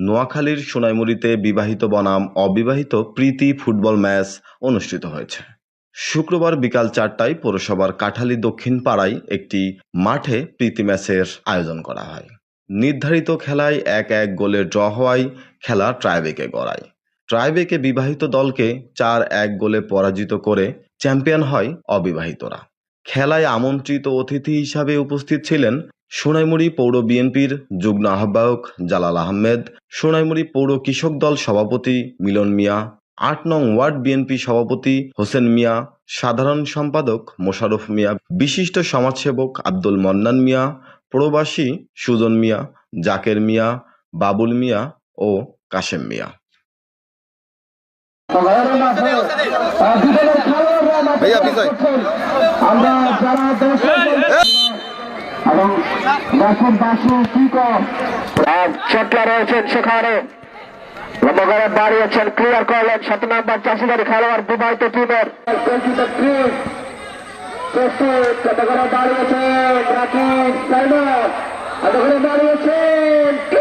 নোয়াখালীর সোনাইমুড়িতে বিবাহিত বনাম অবিবাহিত প্রীতি ফুটবল ম্যাচ অনুষ্ঠিত হয়েছে। শুক্রবার বিকাল চারটায় পৌরসভার কাঠালি দক্ষিণ পাড়ায় একটি মাঠে প্রীতি ম্যাচের আয়োজন করা হয়। নির্ধারিত খেলায় এক এক গোলের ড্র হওয়ায় খেলা ট্রাইবেকে গড়ায়। ট্রাইবেকে বিবাহিত দলকে চার এক গোলে পরাজিত করে চ্যাম্পিয়ন হয় অবিবাহিতরা। খেলায় আমন্ত্রিত অতিথি হিসাবে উপস্থিত ছিলেন সোনাইমুড়ি পৌর বিএনপির যুগ্ম আহ্বায়ক জালাল আহমেদ সোনাইমুড়ি পৌর কৃষক দল সভাপতি মিলন মিয়া আট নং ওয়ার্ড বিএনপি সভাপতি হোসেন মিয়া সাধারণ সম্পাদক মোশাররফ মিয়া বিশিষ্ট সমাজসেবক আব্দুল মন্নান মিয়া প্রবাসী সুজন মিয়া জাকের মিয়া বাবুল মিয়া ও কাশেম মিয়া। আমরা যারা এবং দেশবাসী কি কটলা রয়েছেন সেখানে। লম্বগড়ে দাঁড়িয়েছেন ক্লিয়ার করলেন সাত নম্বর চাষিদারি খেলোয়াড় বিবাহিত টিমের। দাঁড়িয়েছেন রাকিব দাঁড়িয়েছেন?